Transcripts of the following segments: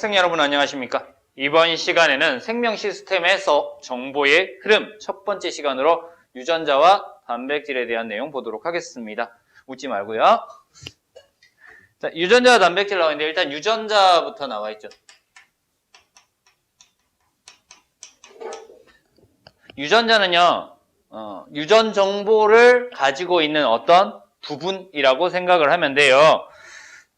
학생 여러분 안녕하십니까? 이번 시간에는 생명 시스템에서 정보의 흐름 첫 번째 시간으로 유전자와 단백질에 대한 내용 보도록 하겠습니다. 웃지 말고요. 자, 유전자와 단백질 나와 있는데 일단 유전자부터 나와 있죠. 유전자는요, 어, 유전 정보를 가지고 있는 어떤 부분이라고 생각을 하면 돼요.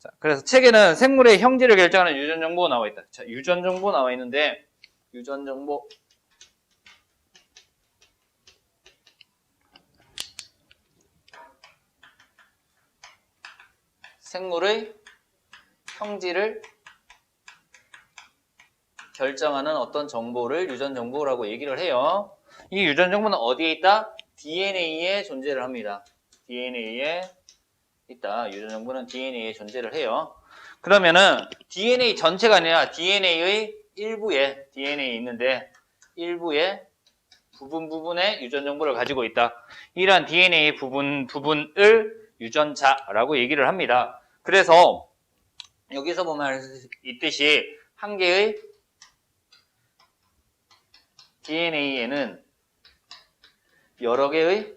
자, 그래서 책에는 생물의 형질을 결정하는 유전 정보가 나와 있다. 자, 유전 정보 나와 있는데 유전 정보 생물의 형질을 결정하는 어떤 정보를 유전 정보라고 얘기를 해요. 이 유전 정보는 어디에 있다? DNA에 존재를 합니다. DNA에 있다. 유전 정보는 DNA에 존재를 해요. 그러면은 DNA 전체가 아니라 DNA의 일부에 DNA 있는데 일부에 부분 부분의 유전 정보를 가지고 있다. 이러한 DNA 부분 부분을 유전자라고 얘기를 합니다. 그래서 여기서 보면 있듯이 한 개의 DNA에는 여러 개의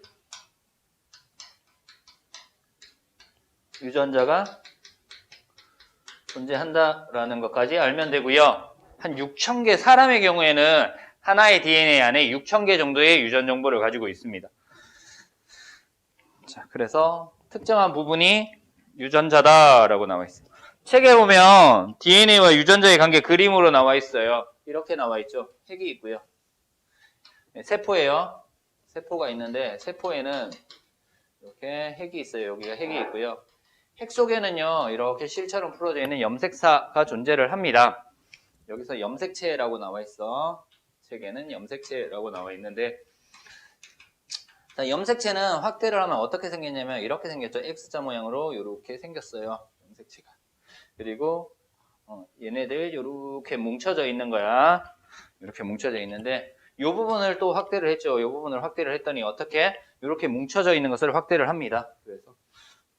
유전자가 존재한다라는 것까지 알면 되고요. 한 6,000개 사람의 경우에는 하나의 DNA 안에 6,000개 정도의 유전 정보를 가지고 있습니다. 자, 그래서 특정한 부분이 유전자다라고 나와 있어요. 책에 보면 DNA와 유전자의 관계 그림으로 나와 있어요. 이렇게 나와 있죠. 핵이 있고요. 네, 세포예요. 세포가 있는데 세포에는 이렇게 핵이 있어요. 여기가 핵이 있고요. 핵 속에는요, 이렇게 실처럼 풀어져 있는 염색사가 존재를 합니다. 여기서 염색체라고 나와 있어. 책에는 염색체라고 나와 있는데, 자, 염색체는 확대를 하면 어떻게 생겼냐면, 이렇게 생겼죠. X자 모양으로 이렇게 생겼어요. 염색체가. 그리고, 어, 얘네들 이렇게 뭉쳐져 있는 거야. 이렇게 뭉쳐져 있는데, 이 부분을 또 확대를 했죠. 이 부분을 확대를 했더니 어떻게? 이렇게 뭉쳐져 있는 것을 확대를 합니다. 그래서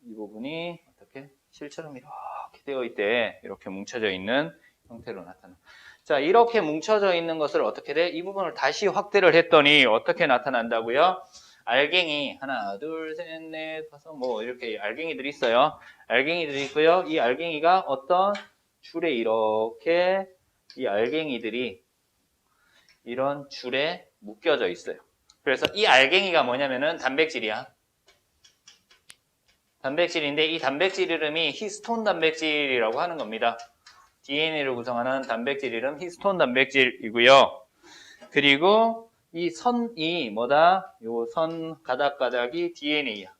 이 부분이 어떻게 실처럼 이렇게 되어 있대 이렇게 뭉쳐져 있는 형태로 나타나. 자 이렇게 뭉쳐져 있는 것을 어떻게 돼? 이 부분을 다시 확대를 했더니 어떻게 나타난다고요? 알갱이 하나 둘 셋 넷 다섯 뭐 이렇게 알갱이들이 있어요. 알갱이들이 있고요. 이 알갱이가 어떤 줄에 이렇게 이 알갱이들이 이런 줄에 묶여져 있어요. 그래서 이 알갱이가 뭐냐면은 단백질이야. 단백질인데 이 단백질 이름이 히스톤 단백질이라고 하는 겁니다. DNA를 구성하는 단백질 이름 히스톤 단백질이고요. 그리고 이 선이 뭐다? 요 선 가닥가닥이 DNA야.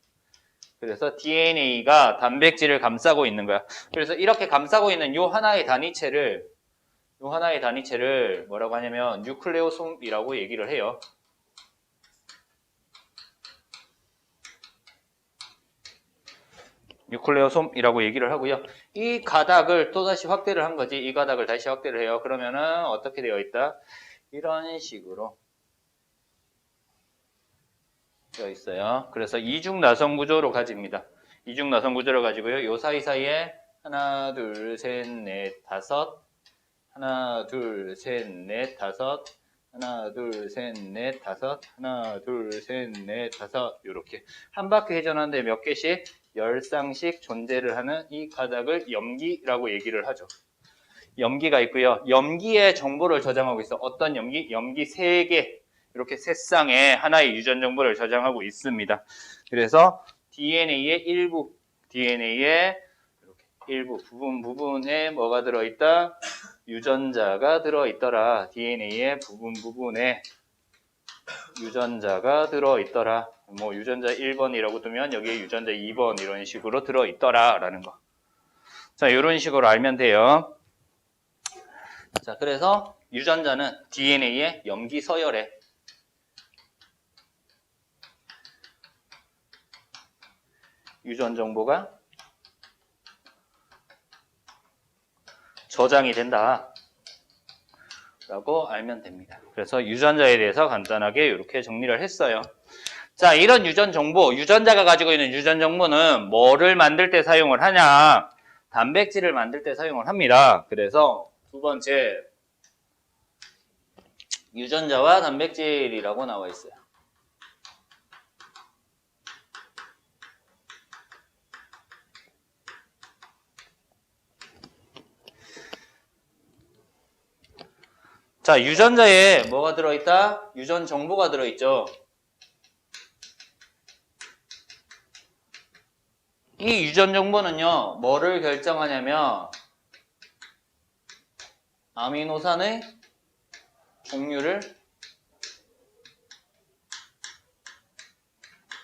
그래서 DNA가 단백질을 감싸고 있는 거야. 그래서 이렇게 감싸고 있는 요 하나의 단위체를 요 하나의 단위체를 뭐라고 하냐면 뉴클레오솜이라고 얘기를 해요. 뉴클레오솜이라고 얘기를 하고요. 이 가닥을 또다시 확대를 한 거지. 이 가닥을 다시 확대를 해요. 그러면은 어떻게 되어 있다? 이런 식으로 되어 있어요. 그래서 이중 나선 구조로 가집니다. 이중 나선 구조를 가지고요. 요 사이사이에 하나, 둘, 셋, 넷, 다섯 하나, 둘, 셋, 넷, 다섯 하나, 둘, 셋, 넷, 다섯 하나, 둘, 셋, 넷, 다섯 이렇게 한 바퀴 회전하는데 몇 개씩 열 쌍씩 존재를 하는 이 가닥을 염기라고 얘기를 하죠. 염기가 있고요. 염기의 정보를 저장하고 있어. 어떤 염기? 염기 세개 이렇게 세 쌍의 하나의 유전 정보를 저장하고 있습니다. 그래서 DNA의 일부, DNA의 일부 부분 부분에 뭐가 들어있다? 유전자가 들어있더라. DNA의 부분 부분에 유전자가 들어있더라. 뭐 유전자 1번이라고 두면 여기에 유전자 2번 이런 식으로 들어있더라 라는 거. 자, 이런 식으로 알면 돼요. 자, 그래서 유전자는 DNA의 염기 서열에 유전 정보가 저장이 된다. 라고 알면 됩니다. 그래서 유전자에 대해서 간단하게 이렇게 정리를 했어요. 자, 이런 유전 정보, 유전자가 가지고 있는 유전 정보는 뭐를 만들 때 사용을 하냐? 단백질을 만들 때 사용을 합니다. 그래서 두 번째 유전자와 단백질이라고 나와 있어요. 자, 유전자에 뭐가 들어있다? 유전 정보가 들어있죠. 이 유전 정보는요, 뭐를 결정하냐면, 아미노산의 종류를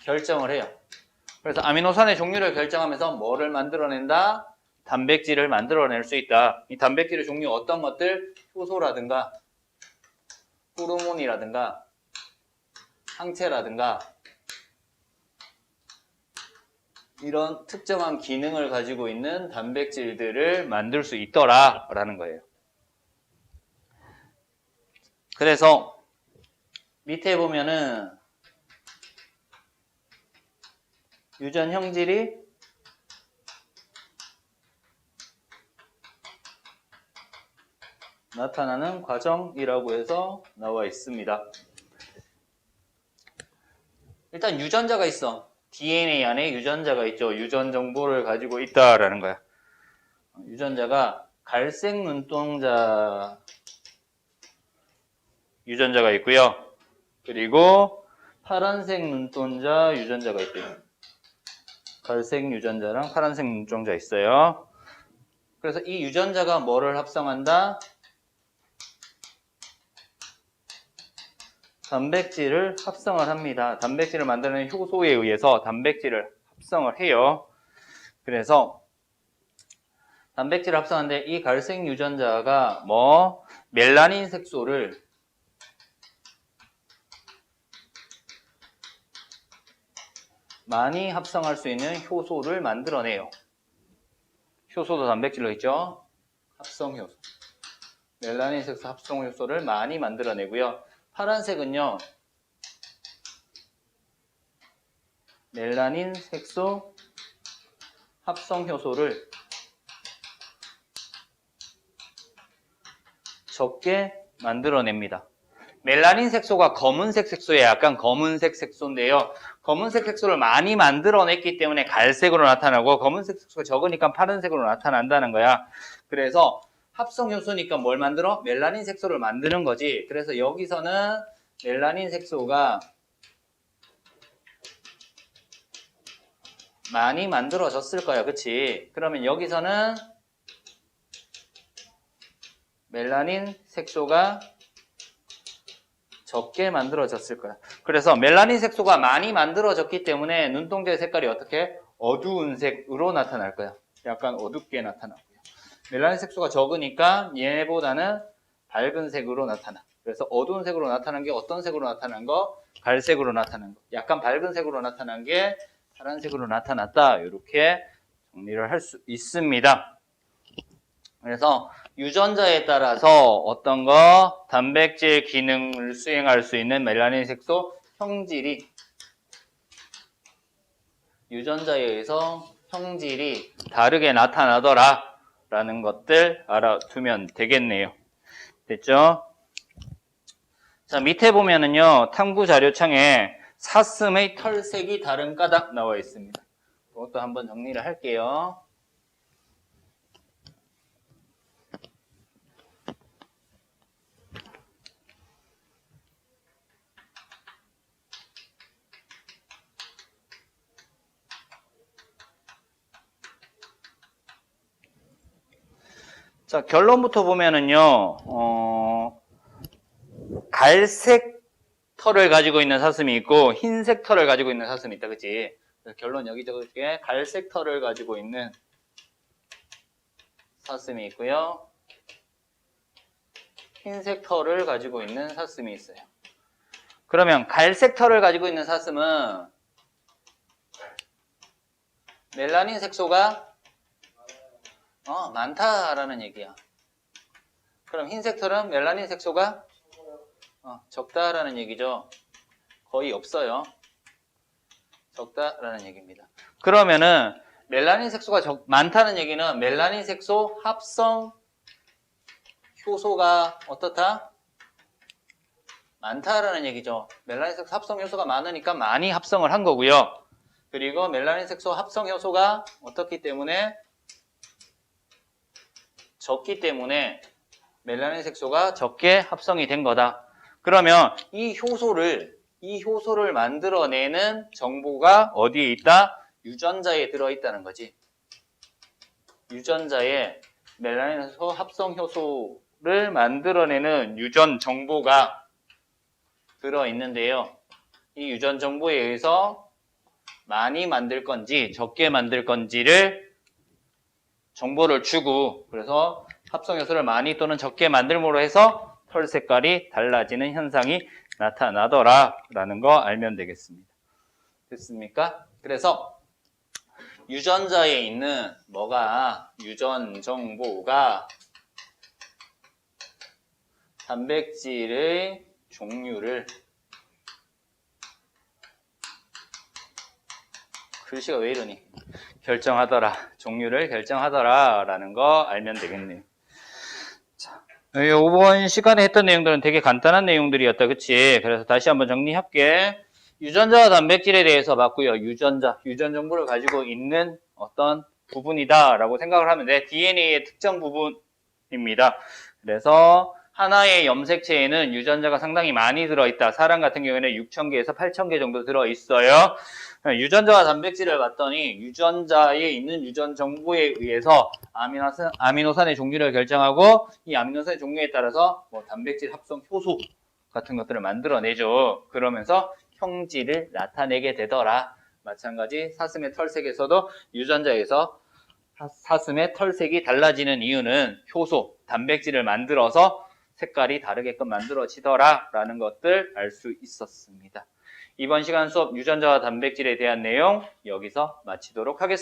결정을 해요. 그래서 아미노산의 종류를 결정하면서 뭐를 만들어낸다? 단백질을 만들어낼 수 있다. 이 단백질의 종류 어떤 것들? 효소라든가, 호르몬이라든가, 항체라든가, 이런 특정한 기능을 가지고 있는 단백질들을 만들 수 있더라라는 거예요. 그래서 밑에 보면은 유전 형질이 나타나는 과정이라고 해서 나와 있습니다. 일단 유전자가 있어. DNA 안에 유전자가 있죠. 유전 정보를 가지고 있다라는 거야. 유전자가 갈색 눈동자 유전자가 있고요. 그리고 파란색 눈동자 유전자가 있대요. 갈색 유전자랑 파란색 눈동자 있어요. 그래서 이 유전자가 뭐를 합성한다? 단백질을 합성을 합니다. 단백질을 만드는 효소에 의해서 단백질을 합성을 해요. 그래서 단백질을 합성하는데 이 갈색 유전자가 뭐 멜라닌 색소를 많이 합성할 수 있는 효소를 만들어내요. 효소도 단백질로 있죠. 합성 효소. 멜라닌 색소 합성 효소를 많이 만들어내고요. 파란색은요. 멜라닌 색소 합성 효소를 적게 만들어냅니다. 멜라닌 색소가 검은색 색소에 약간 검은색 색소인데요. 검은색 색소를 많이 만들어냈기 때문에 갈색으로 나타나고 검은색 색소가 적으니까 파란색으로 나타난다는 거야. 그래서 합성 효소니까 뭘 만들어? 멜라닌 색소를 만드는 거지. 그래서 여기서는 멜라닌 색소가 많이 만들어졌을 거야. 그치? 그러면 여기서는 멜라닌 색소가 적게 만들어졌을 거야. 그래서 멜라닌 색소가 많이 만들어졌기 때문에 눈동자의 색깔이 어떻게? 어두운 색으로 나타날 거야. 약간 어둡게 나타나고요. 멜라닌 색소가 적으니까 얘보다는 밝은 색으로 나타나. 그래서 어두운 색으로 나타난 게 어떤 색으로 나타난 거? 갈색으로 나타난 거. 약간 밝은 색으로 나타난 게 파란색으로 나타났다. 이렇게 정리를 할 수 있습니다. 그래서 유전자에 따라서 어떤 거 단백질 기능을 수행할 수 있는 멜라닌 색소 형질이 유전자에 의해서 형질이 다르게 나타나더라 라는 것들 알아두면 되겠네요. 됐죠? 자, 밑에 보면은요, 탐구 자료창에 사슴의 털색이 다른 까닭 나와 있습니다. 그것도 한번 정리를 할게요. 자, 결론부터 보면은요, 어, 갈색 털을 가지고 있는 사슴이 있고, 흰색 털을 가지고 있는 사슴이 있다, 그치? 결론 여기 적을게. 갈색 털을 가지고 있는 사슴이 있고요. 흰색 털을 가지고 있는 사슴이 있어요. 그러면 갈색 털을 가지고 있는 사슴은 멜라닌 색소가 어, 많다라는 얘기야. 그럼 흰색 털은 멜라닌 색소가 어, 적다라는 얘기죠. 거의 없어요. 적다라는 얘기입니다. 그러면은 멜라닌 색소가 적- 많다는 얘기는 멜라닌 색소 합성 효소가 어떻다? 많다라는 얘기죠. 멜라닌 색소 합성 효소가 많으니까 많이 합성을 한 거고요. 그리고 멜라닌 색소 합성 효소가 어떻기 때문에 적기 때문에 멜라닌 색소가 적게 합성이 된 거다. 그러면 이 효소를 이 효소를 만들어내는 정보가 어디에 있다? 유전자에 들어 있다는 거지. 유전자에 멜라닌 색소 합성 효소를 만들어내는 유전 정보가 들어 있는데요. 이 유전 정보에 의해서 많이 만들 건지 적게 만들 건지를 정보를 주고 그래서 합성 요소를 많이 또는 적게 만들므로 해서 털 색깔이 달라지는 현상이 나타나더라라는 거 알면 되겠습니다. 됐습니까? 그래서 유전자에 있는 뭐가 유전 정보가 단백질의 종류를 글씨가 왜 이러니? 결정하더라. 종류를 결정하더라 라는 거 알면 되겠네요. 자, 이번 시간에 했던 내용들은 되게 간단한 내용들이었다. 그치? 그래서 다시 한번 정리할게. 유전자와 단백질에 대해서 봤고요. 유전자, 유전 정보를 가지고 있는 어떤 부분이다라고 생각을 하면 돼. DNA의 특정 부분입니다. 그래서 하나의 염색체에는 유전자가 상당히 많이 들어있다. 사람 같은 경우에는 6,000개에서 8,000개 정도 들어있어요. 유전자와 단백질을 봤더니 유전자에 있는 유전 정보에 의해서 아미노산, 아미노산의 종류를 결정하고 이 아미노산의 종류에 따라서 뭐 단백질 합성 효소 같은 것들을 만들어내죠. 그러면서 형질을 나타내게 되더라. 마찬가지 사슴의 털색에서도 유전자에서 사- 사슴의 털색이 달라지는 이유는 효소, 단백질을 만들어서 색깔이 다르게끔 만들어지더라 라는 것들 알 수 있었습니다. 이번 시간 수업 유전자와 단백질에 대한 내용 여기서 마치도록 하겠습니다.